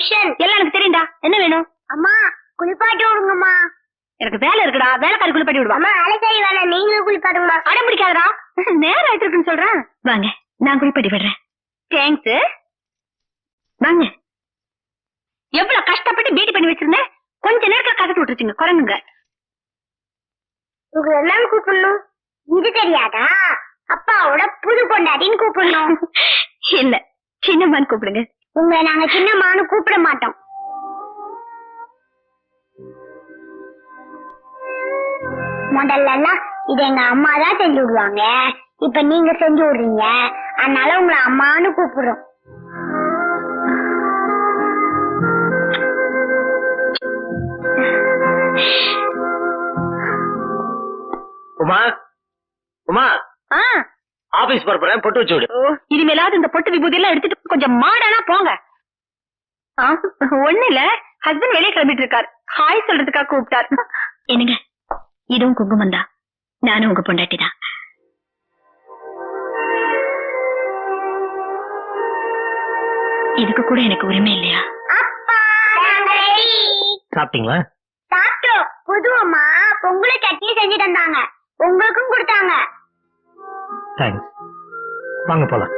Function எல்லாம் எனக்கு தெரியும்டா. என்ன வேணும்? அம்மா குளிப்பாட்டி விடுங்கம்மா. எனக்கு வேலை இருக்குடா. வேலைக்காரி குளிப்பாட்டி விடுவா. அம்மா வேலைக்காரி வேணாம். நீங்களும் குளிப்பாட்டுங்கம்மா. அடம் பிடிக்காதடா. நேரம் ஆயிட்டு இருக்குன்னு சொல்றேன். வாங்க நான் குளிப்பாட்டி விடுறேன். தேங்க்ஸ் வாங்க. எவ்வளவு கஷ்டப்பட்டு பீடி பண்ணி வச்சிருந்தேன். கொஞ்ச நேரத்துல கசட்டு விட்டுருச்சுங்க. குரங்குங்க. உங்களை என்னன்னு கூப்பிடணும்? இது தெரியாதா? அப்பாவோட புது கொண்டாட்டின்னு கூப்பிடணும். இல்ல சின்னம்மான்னு கூப்பிடுங்க. உங்களை நாங்க சின்னம்மான்னு கூப்பிட மாட்டோம். முதல்ல எல்லாம் இது எங்க அம்மா தான் செஞ்சு விடுவாங்க. இப்ப நீங்க செஞ்சு விடுறீங்க. அதனால உங்களை அம்மான்னு கூப்பிடுறோம். உமா? உமா? ஆ. ஆபீஸ் பரப்புறேன் பொட்டு வச்சு விடு. இனிமேலாவது இந்த பொட்டு விபூதி எல்லாம் எடுத்துட்டு கொஞ்சம் மாடானா போங்க. ஒண்ணு இல்ல. ஹஸ்பண்ட் வெளியே கிளம்பிட்டு இருக்காரு. ஹாய் சொல்றதுக்காக கூப்பிட்டார். என்னங்க? இதுவும் குங்குமம் தான். நானும் உங்க பொண்டாட்டி தான். இதுக்கு கூட எனக்கு உரிமை இல்லையா. சாப்பிட்டீங்களா? சாப்பிட்டோம். புது அம்மா பொங்கல சட்னி செஞ்சு தந்தாங்க. உங்களுக்கும் கொடுத்தாங்க. தேங்க்ஸ் வாங்க போலாம்.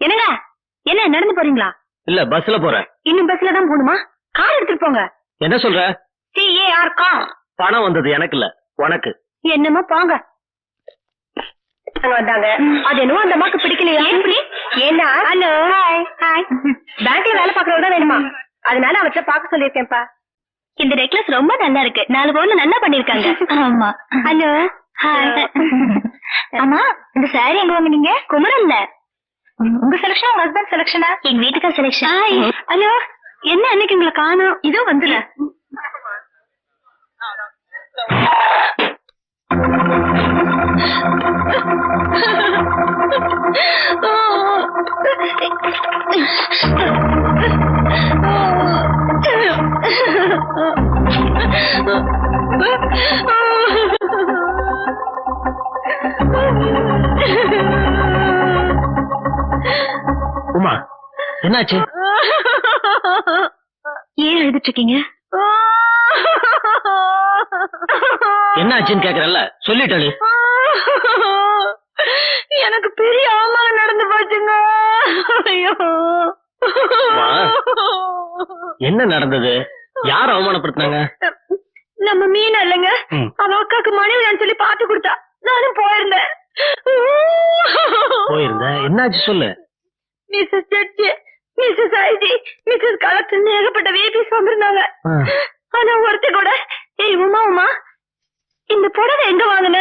என்னங்க? என்ன நடந்து போறீங்களா? இல்ல பஸ்ல போறேன். இன்னும் பஸ்ல தான் போகணுமா? கார் எடுத்துட்டு போங்க. என்ன சொல்ற? சிஏஆர் கார் பணம் வந்தது எனக்கு இல்ல உனக்கு. என்னமோ போங்க. வந்தாங்க. அது என்னவோ அந்த அம்மாக்கு பிடிக்கலையா? எப்படி? ஏன்னா ஹலோ ஹாய் ஹாய் பேங்க்ல வேலை பாக்குறவங்க தான் வேணுமா? அதனால அவற்றை பார்க்க சொல்லியிருக்கேன்ப்பா. இந்த நெக்லஸ் ரொம்ப நல்லா இருக்கு. நாலு பவுன்ல நல்லா பண்ணிருக்காங்க. ஆமா. ஹலோ ஆமா இந்த சாரி எங்க வாங்குனீங்க? குமரன்ல. உங்க செலக்ஷன் உங்க ஹஸ்பண்ட் செலக்ஷனா எங்க வீட்டுக்கா செலக்ஷன் ஹலோ என்ன அன்னைக்கு உங்களை காணோம்? இதோ வந்துடுற. உமா என்னாச்சு? ஏன் எழுதிட்டு இருக்கீங்க என்னாச்சுன்னு கேக்குறல்ல சொல்லிட்டேன் எனக்கு பெரிய அவமானம் நடந்து போச்சுங்க. ஐயோ. என்ன நடந்தது? யார் அவமானப்படுத்தினாங்க? நம்ம மீன் இல்லைங்க. அவ அக்காக்கு மனைவி சொல்லி பாத்து கொடுத்தா நானும் போயிருந்தேன். போயிருந்த? என்னாச்சு சொல்லு. Mrs judge Mrs IT Mrs collector ஏகப்பட்ட வேபிஸ் வந்திருந்தாங்க. ஆனா ஒருத்த கூட ஏய் உமா உமா இந்த புடவை எங்க வாங்குன?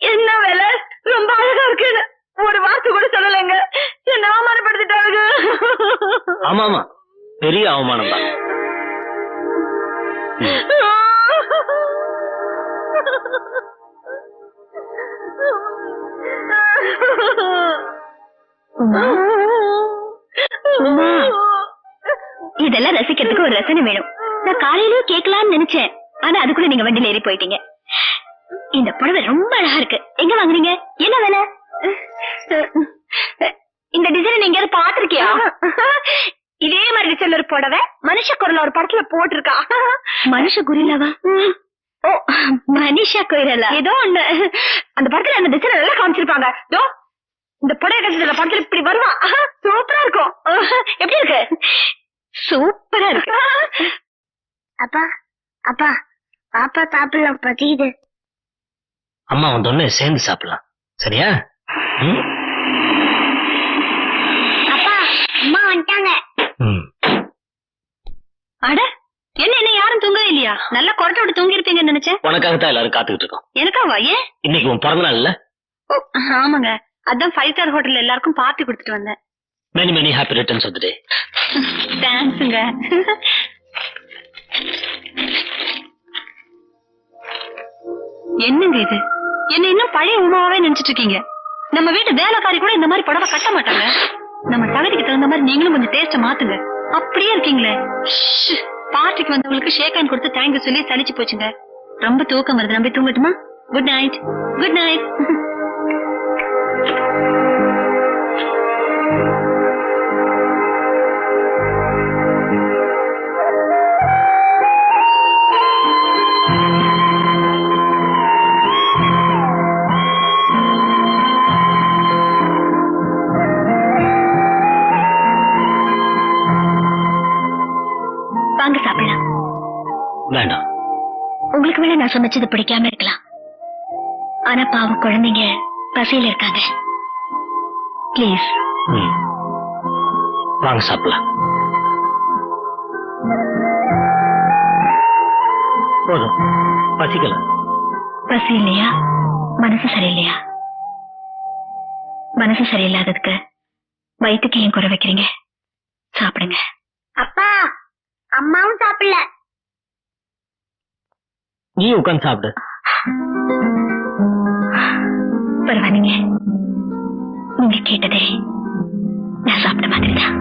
என்ன விலை? ரொம்ப அழகா இருக்குன்னு ஒரு வார்த்தை கூட சொல்லலைங்க. என்ன அவமானப்படுத்திட்டாங்க. ஆமா ஆமா பெரிய அவமானம் தான். இதெல்லாம் ரசிக்கிறதுக்கு ஒரு ரசனை வேணும். நான் காலையிலேயே கேட்கலாம்னு நினைச்சேன். ஆனா அதுக்குள்ள நீங்க வண்டியில ஏறி போயிட்டீங்க. இந்த புடவை ரொம்ப அழகா இருக்கு. எங்க வாங்குறீங்க? என்ன விலை? இந்த டிசைன் நீங்க எங்கேயாவது பாத்திருக்கியா இதே மாதிரி டிசைன் ஒரு புடவை மனுஷ குரல் ஒரு படத்துல போட்டிருக்கா? மனுஷ குரிலாவா ஓ மனிஷா குரலா. ஏதோ ஒண்ணு. அந்த படத்துல அந்த டிசைன் நல்லா காமிச்சிருப்பாங்க. தோ இந்த புடவை படத்துல இப்படி வருவா. சூப்பரா இருக்கும். எப்படி இருக்கு? சூப்பரா இருக்கு. அப்பா அப்பா பாப்பா சாப்பிடலாம் பசிக்குது அம்மா வந்தோடனே சேர்ந்து சாப்பிடலாம். சரியா? அப்பா அம்மா வந்துட்டாங்க. அட என்ன என்ன தூங்கவே இல்லையா? நல்லா கொரட்டை விட்டு தூங்கி இருப்பீங்கன்னு நினைச்சேன். உனக்காகத்தான் எல்லாரும் காத்துக்கிட்டு இருக்கோம். எனக்காவா? ஏன்? இன்னைக்கு உன் பிறந்த நாள் இல்ல? ஓ, ஆமாங்க. அதான் ஃபைவ் ஸ்டார் ஹோட்டல்ல எல்லாருக்கும் பார்ட்டி கொடுத்துட்டு வந்தேன். Many many happy returns of the தேங்க்ஸுங்க என்னங்க இது? என்ன இன்னும் பழைய உமாவே நினைச்சிட்டு இருக்கீங்க? நம்ம வீட்டு வேலைக்காரி கூட இந்த மாதிரி புடவை கட்ட மாட்டாங்க. நம்ம தகுதிக்கு தகுந்த மாதிரி நீங்களும் கொஞ்சம் டேஸ்ட மாத்துங்க. அப்படியே இருக்கீங்களே. பார்ட்டிக்கு வந்தவங்களுக்கு ஷேக் ஹேண்ட் கொடுத்து தேங்க்யூ சொல்லி சலிச்சு போச்சுங்க. ரொம்ப தூக்கம் வருது. நம்பி தூங்கட்டுமா? குட் நைட் குட் நைட் வேண்டாம் உங்களுக்கு வேணா நான் சமைச்சது பிடிக்காம இருக்கலாம். ஆனா பாவம் குழந்தைங்க பசியில இருக்காங்க. ப்ளீஸ். வாங்க சாப்பிடலாம். போதும். பசிக்கல. பசி இல்லையா? மனசு சரியில்லையா? மனசு சரியில்லாததுக்கு வயிற்றுக்கு ஏன் குறை வைக்கிறீங்க? சாப்பிடுங்க. அப்பா அம்மாவும் சாப்பிடல. நீ உட்காந்து சாப்பிடு. பரவாயில்லைங்க. நீங்க கேட்டதே நான் சாப்பிட்ட மாதிரி தான்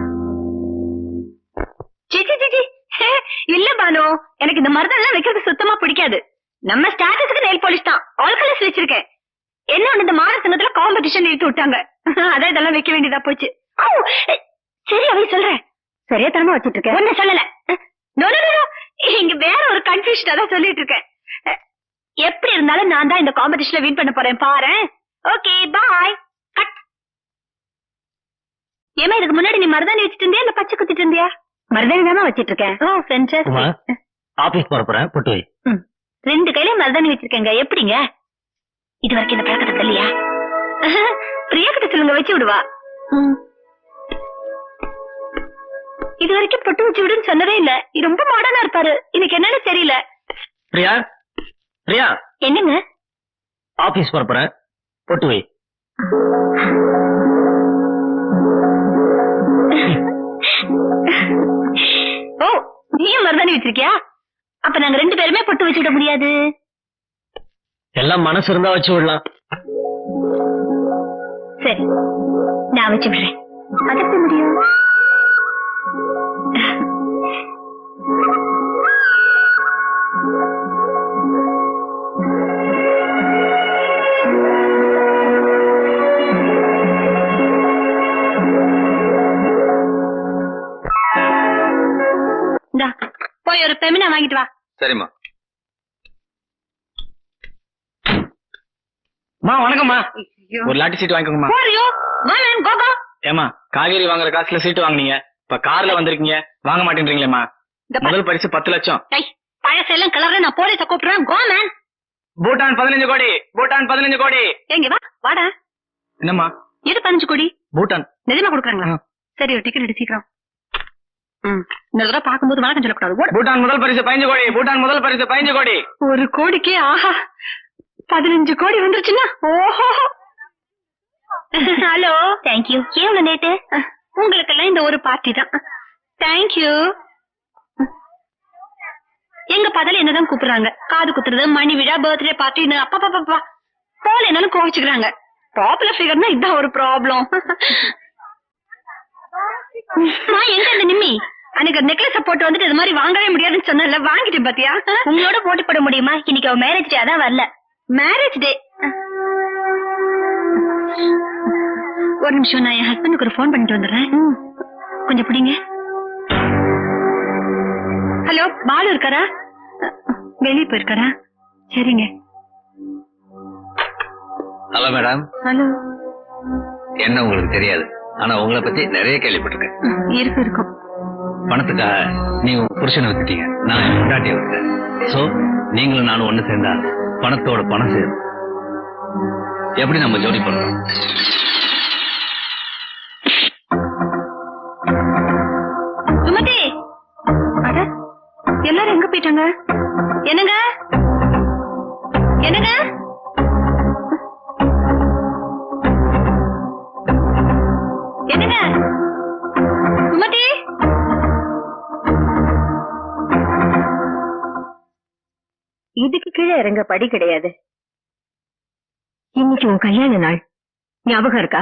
இல்ல பானு. எனக்கு இந்த மருந்தெல்லாம் வைக்கிறது சுத்தமா பிடிக்காது. நம்ம ஸ்டாட்டஸுக்கு நெயில் பாலிஷ் தான். ஆல் கலர்ஸ் வச்சிருக்கேன். என்ன ஒண்ணு இந்த மாட சங்கத்துல காம்படிஷன் இழுத்து விட்டாங்க. அதான் இதெல்லாம் வைக்க வேண்டியதா போச்சு. சரி அவை சொல்றேன். சரியா தரமா வச்சிட்டு இருக்கேன் ஒண்ணு சொல்லல. இங்க வேற ஒரு கன்ஃபியூஷன் தான் சொல்லிட்டு இருக்கேன். எப்படி இருந்தாலும் நான் தான் இந்த காம்படிஷன்ல வின் பண்ண போறேன் பாரு. ஓகே பாய் கட் ஏமா இதுக்கு முன்னாடி நீ மருதாணி வச்சிட்டு இருந்தியா இல்ல பச்சை குத்திட்டு இருந்தியா? மருதாணி தானே வச்சிட்டு இருக்கேன். ஓ ஃபென்டாஸ்டிக் ஆபீஸ் போற போறேன் பொட்டு வை. ரெண்டு கையில மருதாணி வச்சிருக்கேங்க எப்படிங்க? இது வரைக்கும் இந்த பழக்கத்தை இல்லையா பிரியா கிட்ட சொல்லுங்க வச்சு விடுவா. இது வரைக்கும் பொட்டு வச்சு விடுன்னு சொன்னதே இல்ல. ரொம்ப மாடர்னா இருப்பாரு. இன்னைக்கு என்னன்னு தெரியல. பிரியா? பிரியா. என்னங்க? ஆபீஸ் போற போறேன். பொட்டு வை. ஓ நீயும் மருதாணி வச்சிருக்கியா? அப்ப நாங்க ரெண்டு பேருமே பொட்டு வச்சு விட முடியாது. எல்லாம் மனசு இருந்தா வச்சு விடலாம். சரி நான் வச்சு விடுறேன். அது எப்படி முடியும் இந்தா, போய் ஒரு பெமினா வாங்கிட்டு வா. சரிம்மா. மா வணக்கம்மா. ஒரு லாட்டி சீட் வாங்கிக்கோங்கம்மா. போறியோ? வேணாம் கோகோ ஏமா காய்கறி வாங்குற காசுல சீட்டு வாங்குனீங்க. இப்ப கார்ல வந்திருக்கீங்க. வாங்க மாட்டேன்றீங்களேம்மா. முதல் பரிசு பத்து லட்சம். டேய், பழசெல்லாம் கலர்ற நான் போலீஸ கூப்பிடுறேன். கோ மேன் பூட்டான் பதினஞ்சு கோடி பூட்டான் பதினஞ்சு கோடி. எங்க வா வாடா. என்னம்மா? எது பதினஞ்சு கோடி? பூட்டான். நிஜமா கொடுக்குறாங்களா. சரி ஒரு டிக்கெட் எடு சீக்கிரம். இந்த தடவை பார்க்கும்போது வணக்கம் சொல்லக்கூடாது. பூட்டான் முதல் பரிசு பதினஞ்சு கோடி பூட்டான் முதல் பரிசு பதினஞ்சு கோடி. ஒரு கோடிக்கு ஆஹா. பதினஞ்சு கோடி வந்துருச்சுன்னா ஓஹோ. ஹலோ. தேங்க்யூ ஏன் லேட்டு உங்களுக்கெல்லாம் இந்த ஒரு பார்ட்டி தான். தேங்க்யூ எங்க பதல என்னதான் கூப்பிடுறாங்க? காது குத்துறது மணி விழா பர்த்டே பார்ட்டின்னு அப்பா பாப்பா பா போல என்னாலும் கோவிச்சுக்கிறாங்க. பாப்புலர் ஃபிகர்னா இதான் ஒரு ப்ராப்ளம் நான் எங்க இந்த நிம்மி? அன்னைக்கு நெக்லஸ் போட்டு வந்துட்டு இது மாதிரி வாங்கவே முடியாதுன்னு சொன்னல வாங்கிட்டேன் பாத்தியா? உங்களோட போட்டி போட முடியுமா? இன்னைக்கு அவ மேரேஜ் டே அதான் வரல. மேரேஜ் டே ஒரு நிமிஷம் நான் என் ஹஸ்பண்டுக்கு ஒரு ஃபோன் பண்ணிட்டு வந்துடுறேன். கொஞ்சம் பிடிங்க. ஹலோ பாலு இருக்காரா? வெளியே போயிருக்காரா? சரிங்க. ஹலோ மேடம் ஹலோ என்ன உங்களுக்கு தெரியாது. ஆனா உங்களை பத்தி நிறைய கேள்விப்பட்டிருக்கேன். இருக்கு இருக்கும் பணத்துக்காக நீ புருஷனை வித்துட்டீங்க. நான் என் விட்டேன் சோ நீங்களும் நானும் ஒண்ணு சேர்ந்தா பணத்தோட பணம் சேரும். எப்படி நம்ம ஜோடி பண்றோம்? சுமதி! அட எல்லாரும் எங்க போயிட்டாங்க? என்னங்க? என்னங்க? இதுக்கு கீழே இறங்க படி கிடையாது. இன்னைக்கு உன் கல்யாண நாள். ஞாபகம் இருக்கா?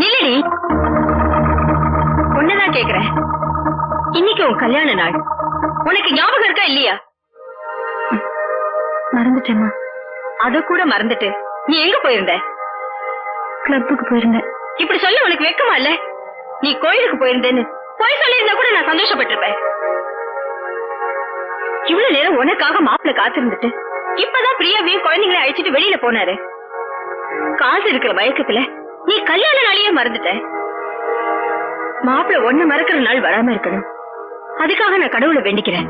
நில்லடி. ஒன்னதான் கேக்குறேன். இன்னைக்கு உன் கல்யாண நாள். உனக்கு ஞாபகம் இருக்கா இல்லையா? மறந்துட்டேமா அத கூட மறந்துட்டு. நீ எங்க போயிருந்த? கிளப்புக்கு போயிருந்த இப்படி சொல்ல உனக்கு வெக்கமா இல்ல? நீ கோயிலுக்கு போயிருந்தேன்னு. பொய் சொல்லியிருந்தா கூட நான் சந்தோஷப்பட்டிருப்பேன். இவ்வளவு நேரம் உனக்காக மாப்பிள்ள காத்திருந்துட்டு இப்பதான் பிரியாவே குழந்தைங்களை அழைச்சிட்டு வெளியில போனாரு. காசு இருக்கிற மயக்கத்துல நீ கல்யாண நாளையே மறந்துட்ட. மாப்பிள்ள ஒண்ணு மறக்கிற நாள் வராம இருக்கணும். அதுக்காக நான் கடவுளை வேண்டிக்கிறேன்.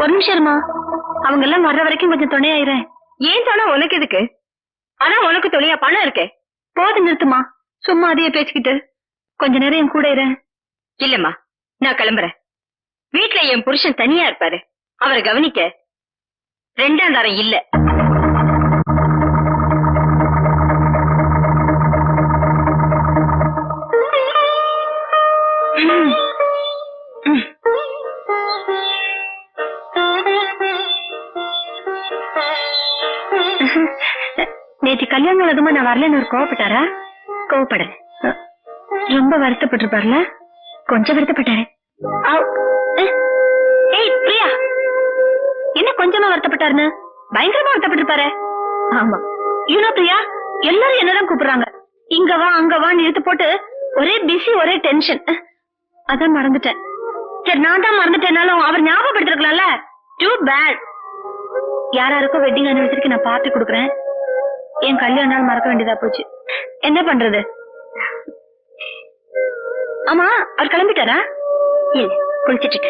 ஒரு நிமிஷமா அவங்க எல்லாம் வர்ற வரைக்கும் கொஞ்சம் துணையாயிரேன் ஏன் துணை உனக்கு எதுக்கு? ஆனா உனக்கு துணையா பணம் இருக்கே. போது நிறுத்துமா சும்மா அதையே பேசிக்கிட்டு. கொஞ்ச நேரம் என் கூட இரு. இல்லம்மா நான் கிளம்புறேன். வீட்ல என் புருஷன் தனியா இருப்பாரு. அவரை கவனிக்க ரெண்டாம் தரம் இல்ல. நேற்று கல்யாணம் அதுமா நான் வரலன்னு ஒரு கோவப்பட்டாரா? கோவப்படல. ரொம்ப வருத்தப்பட்டிருப்பார்ல? கொஞ்சம் வருத்தப்பட்டாரு. ஏய், பிரியா. என்ன கொஞ்சமா வருத்தப்பட்டாருன்னு? பயங்கரமா வருத்தப்பட்டிருப்பாரு. ஆமா. யூனோ பிரியா எல்லாரும் என்னதான் கூப்பிடுறாங்க. இங்க வா அங்க வா இழுத்து போட்டு ஒரே பிஸி ஒரே டென்ஷன் அதான் மறந்துட்டேன். சரி நான் தான் மறந்துட்டேனாலும் அவர் ஞாபகப்படுத்திருக்கலாம்ல? டூ பேட் யாராருக்கும் வெட்டிங் அனிவர்சரிக்கு நான் பார்ட்டி கொடுக்குறேன். என் கல்யாணம் மறக்க வேண்டியதா போச்சு. என்ன பண்றது? ஆமா அவர் கிளம்பிட்டாரா? இல்ல குளிச்சிட்டு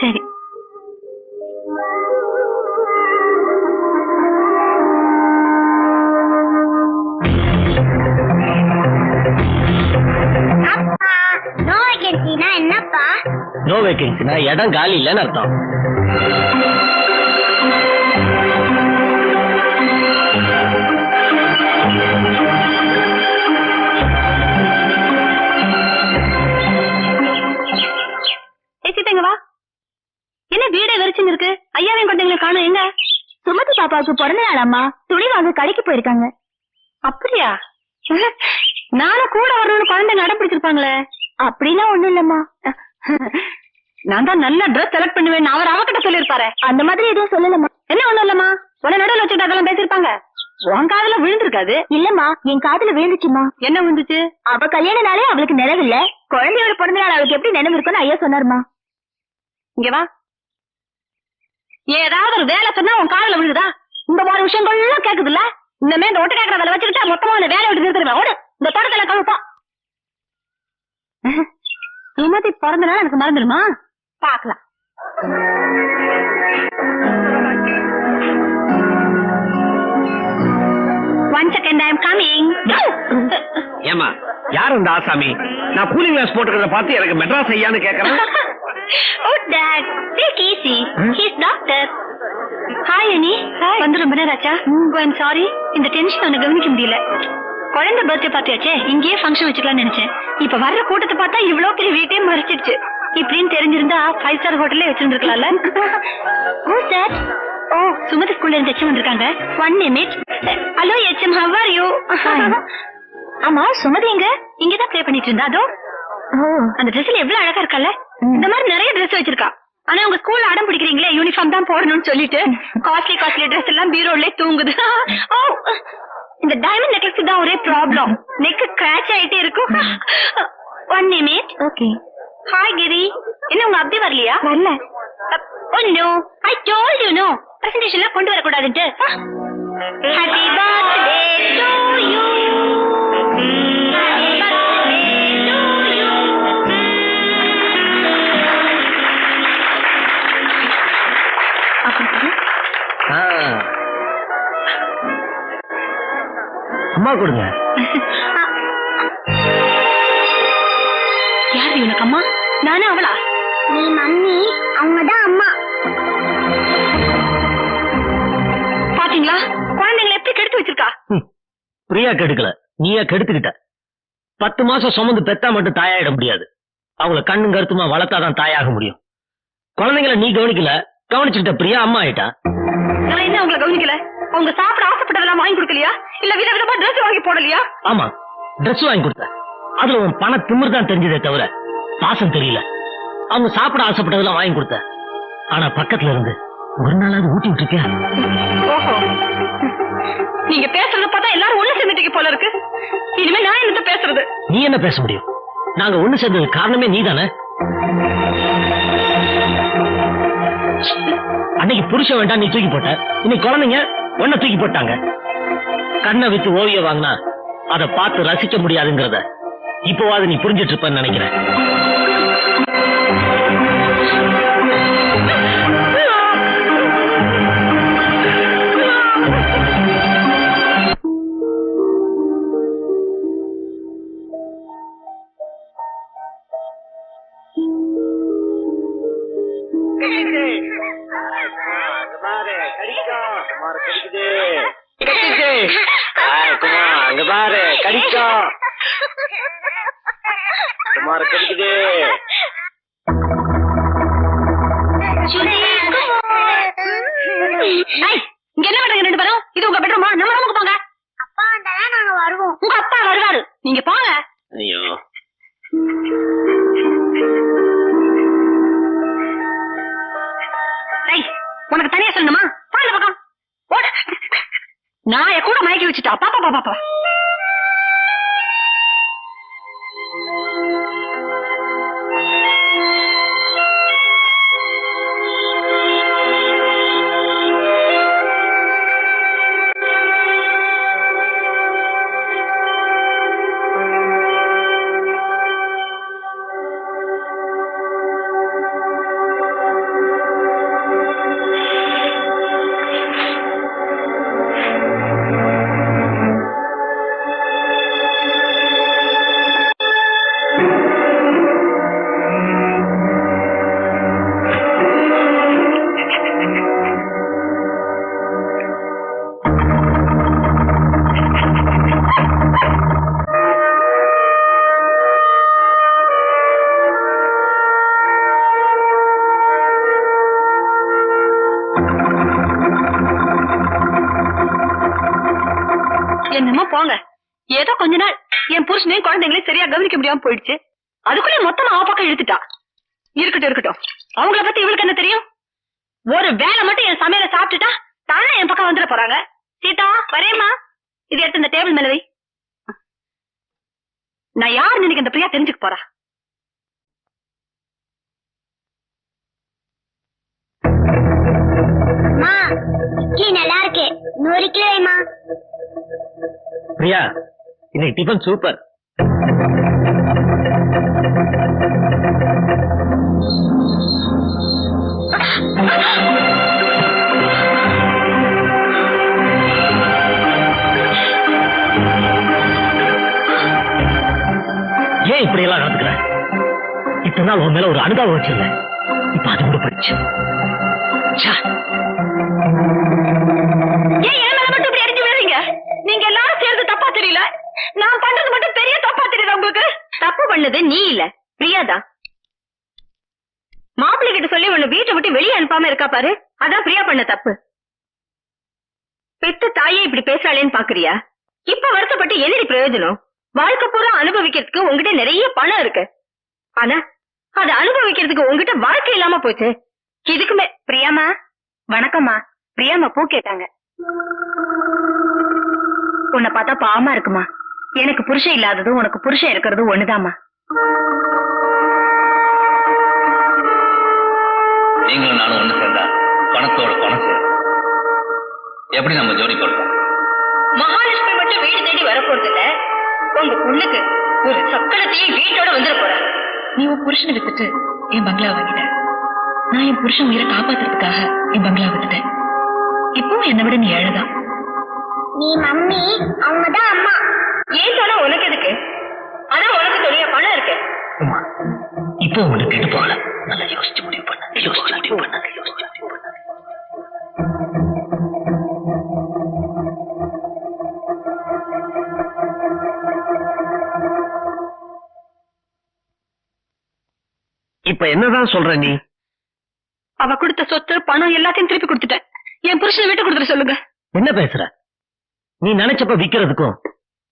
சரி. என்னப்பா? நோ வேகன்சினா இடம் காலி இல்லைன்னு அர்த்தம். அம்மா துணி வாங்க கடைக்கு போயிருக்காங்க. அப்படியா? நானும் கூட வரணும்னு குழந்தைங்க அடம் பிடிச்சிருப்பாங்களே. அப்படிலாம் ஒண்ணும் இல்லம்மா. நான் தான் நல்ல ட்ரெஸ் செலக்ட் பண்ணுவேன் அவர் அவகிட்ட சொல்லிருப்பாரு அந்த மாதிரி எதுவும் சொல்லலம்மா. என்ன ஒண்ணும் இல்லம்மா? உன நடுவில் வச்சுட்டு அதெல்லாம் பேசிருப்பாங்க உன் காதுல விழுந்திருக்காது. இல்லம்மா என் காதுல விழுந்துச்சுமா என்ன விழுந்துச்சு? அவ கல்யாண நாளே அவளுக்கு நினைவில்ல. குழந்தையோட பிறந்த நாள் அவளுக்கு எப்படி நினைவு இருக்குன்னு ஐயா சொன்னாருமா இங்க வா. ஏதாவது ஒரு வேலை சொன்னா உன் காதுல விழுதா இந்த மாதிரி விஷயங்கள்லாம் கேக்குதுல்ல? இனிமே இந்த ஒட்டு கேக்குற வேலை வச்சுக்கிட்டா மொத்தமா அந்த வேலையை விட்டு நிறுத்திடுவேன். ஓடு இந்த தோட்டத்துல கழுப்பா சுமதி பிறந்த நாள் எனக்கு மறந்துடுமா பாக்கலாம் one second I am coming ஏமா யார் இந்த ஆசாமி? நான் கூலிங் கிளாஸ் போட்டுக்கிறத பார்த்து எனக்கு மெட்ராஸ் ஐயான்னு கேக்குறேன். oh, Dad, take easy. Hmm? He's doctor. Hi Ani வந்து ரொம்ப நேரம் ஆச்சா ஐம் சாரி இந்த டென்ஷன் உன்னை கவனிக்க முடியல. குழந்தை பர்த்டே பார்ட்டியாச்சே இங்கேயே ஃபங்க்ஷன் வச்சுக்கலாம்னு நினைச்சேன். இப்ப வர்ற கூட்டத்தை பார்த்தா இவ்வளவு பெரிய வீட்டே மறைச்சிடுச்சு. இப்படின்னு தெரிஞ்சிருந்தா ஃபைவ் ஸ்டார் ஹோட்டல்லே வச்சிருந்துருக்கலாம்ல. ஓ சார் ஓ சுமதி ஸ்கூல்ல இருந்து ஹெச்எம் வந்திருக்காங்க. One minute hello HM how are you ஆமா சுமதி எங்க? இங்கதான் ப்ளே பண்ணிட்டு இருந்தா. அதோ அந்த ட்ரெஸ்ல எவ்வளவு அழகா இருக்கல்ல? இந்த மாதிரி நிறைய Dress வச்சிருக்கா. ஆனா உங்க ஸ்கூல்ல அடம் பிடிக்கிறீங்களே யூனிஃபார்ம் தான் போடணும்னு சொல்லிட்டு காஸ்ட்லி காஸ்ட்லி Dress எல்லாம் பீரோலே தூங்குது. இந்த டைமண்ட் நெக்லஸ் தான் ஒரே ப்ராப்ளம் நெக் கிராச் ஆயிட்டே இருக்கும். One minute okay hi Giri. என்ன உங்க அப்படி வரலையா? வரல. No I told you no பிரசன்டேஷன்ல கொண்டு வரக்கூடாதுன்ட்டு. ஹாப்பி பர்த்டே டு யூ அம்மா கொடுங்க. யார் இவனுக்கு அம்மா? நானே அவளா? நீ மம்மி அவங்கதான் அம்மா. பாத்தீங்களா? குழந்தைங்களை எப்படி கெடுத்து வச்சிருக்கா. பிரியா கெடுக்கல. நீயா கெடுத்துக்கிட்ட. பத்து மாசம் சுமந்து பெத்தா மட்டும் தாயாயிட முடியாது. அவங்கள கண்ணும் கருத்துமா வளர்த்தாதான் தாயாக முடியும். குழந்தைங்கள நீ கவனிக்கல. கவனிச்சுக்கிட்ட பிரியா அம்மா ஆயிட்டா? நான் என்ன அவங்கள கவனிக்கல? அவங்க சாப்பிட ஆசைப்பட்டதெல்லாம் வாங்கி கொடுக்கலையா? இல்ல வித விதமா ட்ரெஸ் வாங்கி போடலையா? ஆமா Dress வாங்கி கொடுத்த அதுல உன் பண திமிர் தான் தெரிஞ்சதே தவிர பாசம் தெரியல. அவங்க சாப்பிட ஆசைப்பட்டதெல்லாம் வாங்கி கொடுத்த ஆனா பக்கத்துல இருந்து ஒரு நாளாவது ஊட்டி விட்டுருக்கியா? நீங்க பேசுறத பார்த்தா எல்லாரும் ஒண்ணு சேர்ந்துட்டீங்க போல இருக்கு. இனிமே நான் என்னத்த பேசுறது? நீ என்ன பேச முடியும்? நாங்க ஒண்ணு சேர்ந்தது காரணமே நீதானே? அன்னைக்கு புருஷன் வேண்டாம் நீ தூக்கி போட்ட. இன்னைக்கு குழந்தைங்க ஒன்ன தூக்கி போட்டாங்க. கண்ணை வித்து ஓவியம் வாங்கினா அதை பார்த்து ரசிக்க முடியாதுங்கிறத இப்போவாது நீ புரிஞ்சிட்டு இருப்பன்னு நினைக்கிறேன். இங்க என்ன பண்றீங்க ரெண்டு பேரும்? இது உங்க பெட்ரூமா நம்ம ரூமுக்கு போங்க. அப்பா வந்தாதான் நாங்க வருவோம். உங்க அப்பா வருவாரு. நீங்க போங்க. ஐயோ. உனக்கு தனியா சொல்லணுமா? போ இந்த பக்கம். ஓடு. நான் என் கூட மயக்கி வச்சுட்டா. பாப்பா பாப்பா புருஷனையும் குழந்தைங்களையும் சரியா கவனிக்க முடியாம போயிடுச்சு. அதுக்குள்ளே மொத்தமா அவ பக்கம் இழுத்துட்டா. இருக்கட்டும் இருக்கட்டும். அவங்கள பத்தி இவளுக்கு என்ன தெரியும்? ஒரு வேலை மட்டும் என் சமையல சாப்பிட்டுட்டா தானே என் பக்கம் வந்துட போறாங்க. சீதா வரேம்மா. இது எடுத்து இந்த டேபிள் மேல வை. நான் யார் நினைக்க இந்த பிரியா தெரிஞ்சுக்க போறா? நல்லா இருக்கு. நூறு கிலோ பிரியா இன்னைக்கு டிஃபன் சூப்பர் ஏன் இப்படி எல்லாம் நடந்துக்கிற? இத்தனை நாள் உன் மேல ஒரு அனுதாபம் வச்சிருந்தேன். இப்ப அது கூட போயிடுச்சு. நீ இல்ல. பிரியாதான் மாப்பிள்ளை கிட்ட சொல்லி உன்னை வீட்டை விட்டு வெளியே அனுப்பாம இருக்கா பாரு. அதான் பிரியா பண்ண தப்பு. பெத்த தாயே இப்படி பேசுறாளேன்னு பாக்குறியா? இப்ப வருத்தப்பட்டு என்னடி பிரயோஜனம்? வாழ்க்கை பூரா அனுபவிக்கிறதுக்கு உங்ககிட்ட நிறைய பணம் இருக்கு. ஆனா அதை அனுபவிக்கிறதுக்கு உங்ககிட்ட வாழ்க்கை இல்லாம போச்சு. இதுக்குமே பிரியாமா? வணக்கம்மா. பிரியாமா பூ கேட்டாங்க. உன்னை பார்த்தா பாவமா இருக்குமா? எனக்கு புருஷன் இல்லாததும் உனக்கு புருஷன் இருக்கிறதும் ஒண்ணுதாம்மா. நீங்களும் நானும் ஒண்ணு சேர்ந்தா பணத்தோட பணம் சேரும். எப்படி நம்ம ஜோடி பொருத்தம் மகாலட்சுமி மட்டும் வீடு தேடி வரப்போறது இல்ல உங்க பொண்ணுக்கு ஒரு சக்கரத்தையே வீட்டோட வந்துட போறா. நீ உன் புருஷனை வித்துட்டு என் பங்களா வாங்கிட்ட. நான் என் புருஷன் உயிரை காப்பாத்துறதுக்காக என் பங்களா வித்துட்டேன் இப்பவும் என்னை விட நீ ஏழைதான். நீ மம்மி அவங்க தான் அம்மா. ஏன் சொன்னா உனக்கு எதுக்கு? அதான் உனக்கு துணியா பணம் இருக்கு. அம்மா, இப்போ உங்களுக்கு கெட்டு போகல நல்லா யோசிச்சு முடிவு பண்ண. யோசிச்சு முடிவு பண்ண. யோசிச்சு முடிவு பண்ண. இப்ப என்னதான் சொல்ற நீ? அவ கொடுத்த சொத்து பணம் எல்லாத்தையும் திருப்பி கொடுத்துட்டேன். என் புருஷனை விட்டு கொடுத்துட சொல்லுங்க. என்ன பேசுற? நீ நினைச்சப்ப விக்கிறதுக்கும்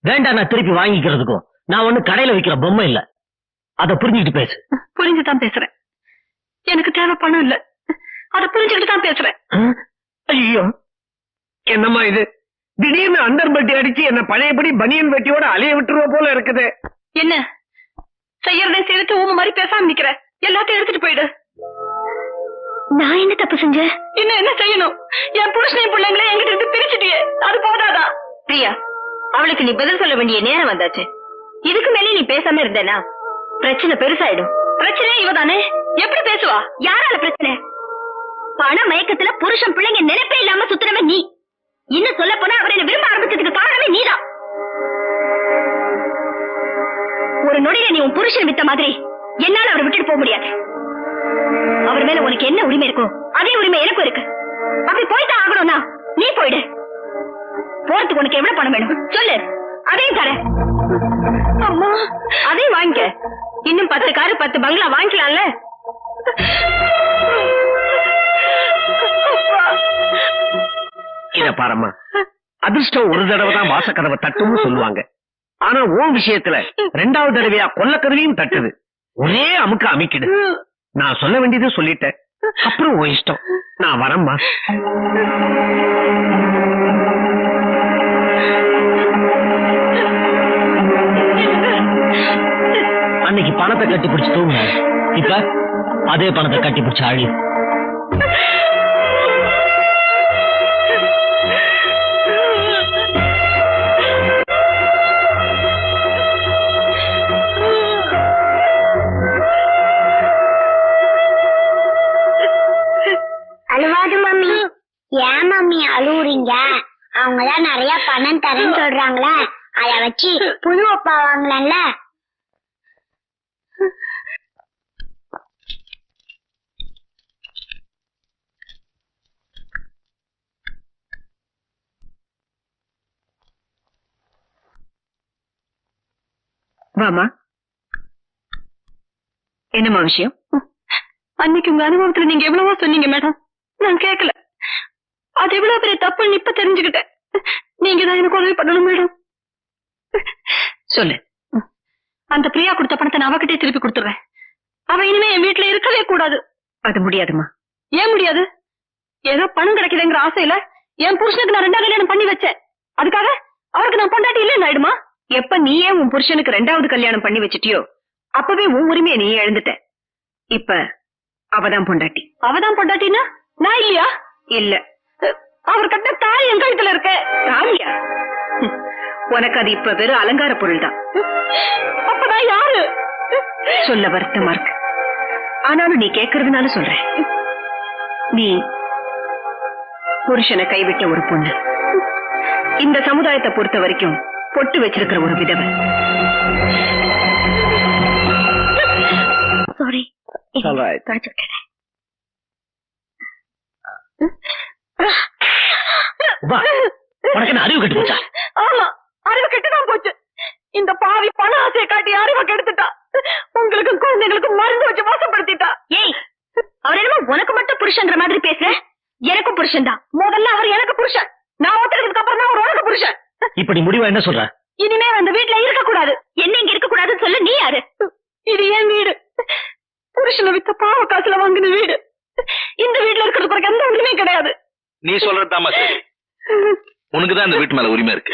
வேண்டாம் நான் திருப்பி வாங்கிக்கிறதுக்கும் நான் ஒண்ணு கடையில விக்கிற பொம்மை இல்ல. அத புரிஞ்சுக்கிட்டு பேசு. புரிஞ்சுதான் பேசுறேன். எனக்கு தேவை பணம் இல்ல. அத புரிஞ்சுக்கிட்டு தான் பேசுறேன். ஐயோ. என்னம்மா இது? திடீர்னு அண்டர் பட்டி அடிச்சு என்ன பழையபடி பனியன் பட்டியோட அலைய விட்டுருவ போல இருக்குது. என்ன? செய்யறதே செய்துட்டு ஊம மாதிரி பேசாம நிக்கிற. எல்லாத்தையும் எடுத்துட்டு போயிடு. நான் என்ன தப்பு செஞ்சேன்? இன்னும் என்ன செய்யணும்? என் புருஷனையும் பிள்ளைங்களே என்கிட்ட இருந்து பிரிச்சுட்டியே. அது போதாதா? பிரியா அவளுக்கு நீ பதில் சொல்ல வேண்டிய நேரம் வந்தாச்சு. இதுக்கு மேலே நீ பேசாம இருந்தேனா? பிரச்சனை பெருசாயிடும். பிரச்சனை இவதானே? எப்படி பேசுவா? யாரால பிரச்சனை? பண மயக்கத்துல புருஷன் பிள்ளைங்க நினைப்பே இல்லாம சுத்துறவன் நீ. இன்னும் சொல்ல போனா அவர் என்ன விரும்ப ஆரம்பிச்சதுக்கு காரணமே நீதான். ஒரு நொடியில நீ உன் புருஷன் வித்த மாதிரி என்னால அவரை விட்டுட்டு போக முடியாது. அவர் மேல உனக்கு என்ன உரிமை இருக்கோ அதே உரிமை எனக்கும் இருக்கு. அப்படி போய்தான் ஆகணும்னா நீ போயிடு. போறதுக்கு உனக்கு எவ்வளவு பணம் வேணும்? சொல்லு. அதையும் தரேன். அம்மா அதையும் வாங்கிக்க. இன்னும் பத்து காரு பத்து பங்களா வாங்கிக்கலாம்ல? இத பாரம்மா. அதிர்ஷ்டம் ஒரு தடவை தான் வாசக்கதவை தட்டும்னு சொல்லுவாங்க. ஆனா உன் விஷயத்துல ரெண்டாவது தடவையா கொல்லக்கதவையும் தட்டுது. ஒரே அமுக்க அமைக்கிடு. நான் சொல்ல வேண்டியது சொல்லிட்டேன். அப்புறம் உன் இஷ்டம். நான் வரம்மா. அன்னைக்கு பணத்தை கட்டி பிடிச்சு தூங்க இப்ப அதே பணத்தை கட்டி பிடிச்ச அழி. அழுவாது மம்மி. ஏன் மம்மி அழுவுறீங்க? அவங்கதான் நிறைய பணம் தரேன்னு சொல்றாங்களே. அத வச்சு புது அப்பா வாங்கலாம்ல வாமா. என்னம்மா விஷயம்? அன்னைக்கு உங்க அனுபவத்துல நீங்க எவ்வளவோ சொன்னீங்க மேடம். நான் கேட்கல அது எவ்வளவு பெரிய தப்புன்னு இப்ப தெரிஞ்சுக்கிட்டேன். நீங்க தான் எனக்கு உதவி பண்ணணும் மேடம். சொல்லு. அந்த பிரியா கொடுத்த பணத்தை நான் அவகிட்டே திருப்பி கொடுத்துறேன். அவ இனிமே என் வீட்டுல இருக்கவே கூடாது. அது முடியாதுமா ஏன் முடியாது? ஏதோ பணம் கிடைக்குதுங்கிற ஆசையில என் புருஷனுக்கு நான் ரெண்டாவது கல்யாணம் பண்ணி வச்சேன். அதுக்காக அவருக்கு நான் பொண்டாட்டி இல்லைன்னு ஆயிடுமா? எப்ப நீயே உன் புருஷனுக்கு ரெண்டாவது கல்யாணம் பண்ணி வச்சிட்டியோ அப்பவே உன் உரிமையை நீ எழுந்துட்ட இப்ப அவதான் பொண்டாட்டி. அவதான் பொண்டாட்டினா நான் இல்லையா? இல்ல. அவர் கட்ட தாய் என் கழுத்துல இருக்க. தாலியா உனக்கு அது இப்ப வெறும் அலங்கார பொருள் தான் அப்பதான் யாரு? சொல்ல வருத்தமா இருக்கு ஆனாலும் நீ கேக்குறதுனால சொல்றேன். நீ புருஷனை கைவிட்ட ஒரு பொண்ணு. இந்த சமுதாயத்தை பொறுத்த வரைக்கும் பொட்டு வச்சிருக்கிற ஒரு விதவை. சாரி உனக்கு என்ன அறிவு கட்டு போச்சா? ஆமா. அறிவு கெட்டுதான் போச்சு. இந்த பாவி பண ஆசையை காட்டி அறிவை கெடுத்துட்டா. உங்களுக்கும் குழந்தைங்களுக்கும் மருந்து வச்சு மோசப்படுத்திட்டா. ஏய் அவர் என்னமோ உனக்கு மட்டும் புருஷன்ற மாதிரி பேசுற? எனக்கும் புருஷன் தான். முதல்ல அவர் எனக்கு புருஷன். நான் ஒத்துக்கிறதுக்கு அப்புறம் தான் அவர் உனக்கு புருஷன். இப்ப நீ முடிவா என்ன சொல்ற? இனிமே அந்த வீட்ல இருக்க கூடாது என்ன இங்க இருக்க கூடாதுன்னு சொல்ல நீ யாரு? இது என் வீடு. புருஷனை வித்த பாவ காசுல வாங்கின வீடு. இந்த வீட்ல இருக்கிறதுக்கு உனக்கு எந்த உரிமையும் கிடையாது. நீ சொல்றதுதாம்மா சரி. உனக்கு தான் இந்த வீட்டு மேல உரிமை இருக்கு.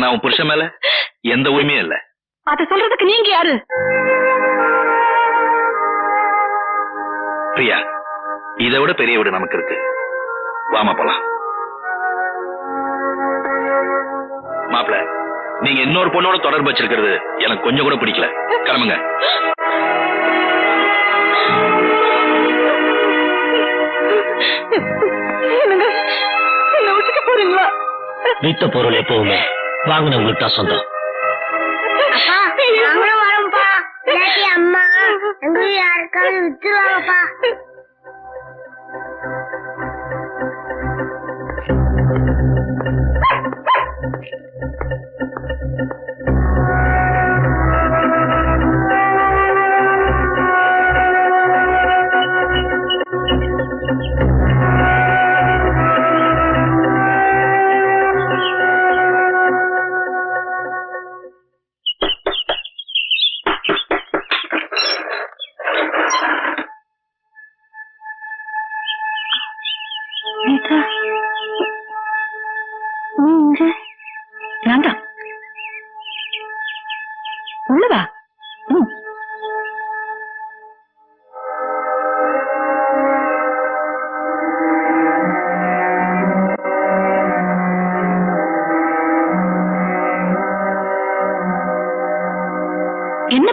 ஆனா உன் புருஷன் மேல எந்த உரிமையும் இல்ல. அத சொல்றதுக்கு நீங்க யாரு? பிரியா இதை விட பெரிய வீடு நமக்கு இருக்கு. வாமா போலாம். மாப்பிள நீங்க இன்னொரு பொண்ணோட தொடர்பு வச்சிருக்கிறது எனக்கு கொஞ்சம் கூட பிடிக்கல. கிளம்புங்க. என்னங்க என்ன விட்டுட்டு போறீங்களா? வித்த பொருள் எப்பவுமே. வாங்கினவங்களுக்கு தான் சொந்தம் நாங்களும் வரோம்ப்பா. இல்லாட்டி அம்மா எங்க யாருக்காவது வித்துருவாங்கப்பா.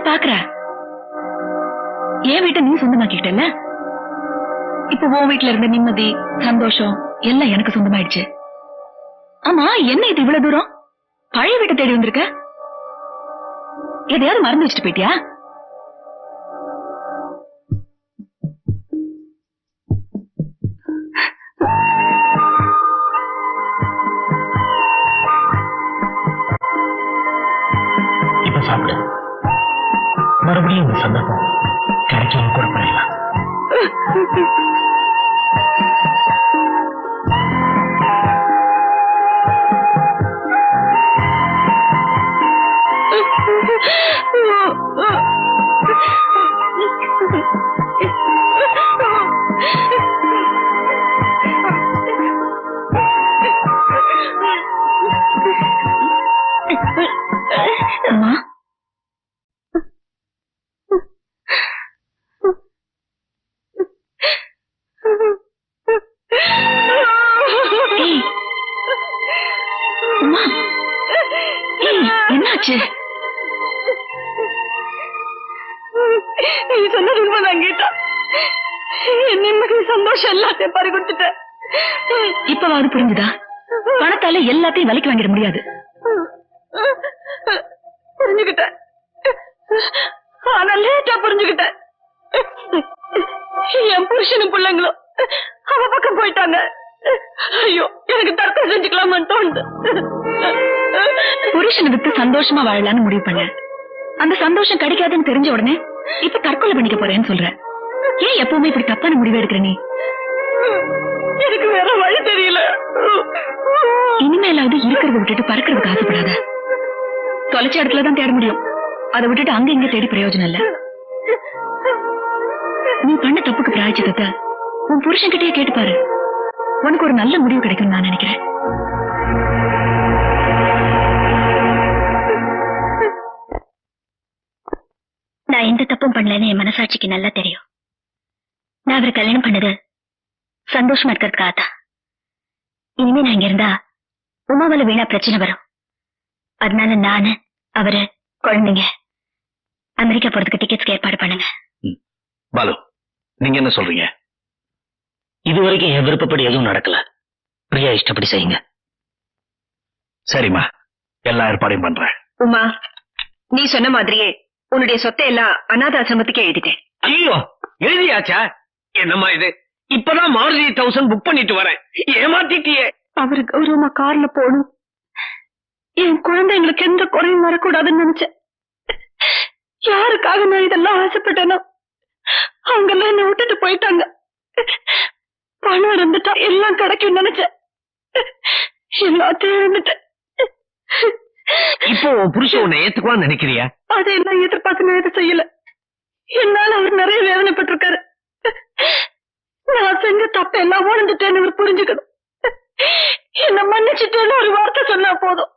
பாக்குற? என் வீட்டை நீ சொந்தமாக்கிட்டல இப்ப உன் வீட்டுல இருந்த நிம்மதி சந்தோஷம் எல்லாம் எனக்கு சொந்தமாயிடுச்சு. ஆமா என்ன இது இவ்வளவு தூரம்? பழைய வீட்டை தேடி வந்திருக்க? எதையாவது மறந்து வச்சுட்டு போயிட்டியா? புருஷனை விட்டு சந்தோஷமா வாழலாம்னு முடிவு பண்ண. அந்த சந்தோஷம் கிடைக்காதுன்னு தெரிஞ்ச உடனே இப்ப தற்கொலை பண்ணிக்க போறேன்னு சொல்ற. ஏன் எப்பவுமே இப்படி தப்பான முடிவு எடுக்கிற நீ? எனக்கு வேற வழி தெரியல. இனிமேலாவது இருக்கிறத விட்டுட்டு பறக்கிறதுக்கு ஆசைப்படாத. தொலைச்ச இடத்துல தான் தேட முடியும். அதை விட்டுட்டு அங்க இங்க தேடி பிரயோஜனம் இல்ல. நீ பண்ண தப்புக்கு பிராய்ச்சிதத்தை உன் புருஷன்கிட்டயே கேட்டு பாரு உனக்கு ஒரு நல்ல முடிவு கிடைக்கும் நான் நினைக்கிறேன். நான் எந்த தப்பும் பண்ணலன்னு என் மனசாட்சிக்கு நல்லா தெரியும். நான் அவரை கல்யாணம் பண்ணது சந்தோஷமா இருக்கிறதுக்காக தான். இனிமே நான் இங்க இருந்தா உமாவால வீணா பிரச்சனை வரும். அதனால நானு அவரு குழந்தைங்க அமெரிக்கா போறதுக்கு டிக்கெட்ஸ்க்கு ஏற்பாடு பண்ணுங்க. பாலு நீங்க என்ன சொல்றீங்க? இது வரைக்கும் என் விருப்பப்படி எதுவும் நடக்கல. பிரியா இஷ்டப்படி செய்யுங்க. சரிம்மா எல்லா ஏற்பாடையும் பண்றேன். உமா நீ சொன்ன மாதிரியே உன்னுடைய சொத்தை எல்லாம் அநாத ஆசிரமத்துக்கே எழுதிட்டேன். ஐயோ எழுதியாச்சா? என்னம்மா இது? இப்பதான் மாருதி தௌசண்ட் புக் பண்ணிட்டு வரேன். ஏமாத்திட்டியே. அவரு கௌரவமா கார்ல போகணும். என் குழந்தைங்களுக்கு எந்த குறையும் வரக்கூடாதுன்னு நினைச்சேன். யாருக்காக நான் இதெல்லாம் ஆசைப்பட்டேனோ அவங்க எல்லாம் என்ன விட்டுட்டு போயிட்டாங்க. பணம் இருந்துட்டா எல்லாம் கிடைக்கும் நினைச்சேன். எல்லாத்தையும் இருந்துட்டேன் இப்போ உன் புருஷன் உன்னை ஏத்துக்குவான்னு நினைக்கிறியா? அதையெல்லாம் எதிர்பார்த்து நான் எதுவும் செய்யல. என்னால அவர் நிறைய வேதனைப்பட்டிருக்காரு. நான் செஞ்ச தப்ப எல்லாம் உணர்ந்துட்டேன்னு அவர் புரிஞ்சுக்கணும். என்ன மன்னிச்சுட்டேன்னு ஒரு வார்த்தை சொன்னா போதும்.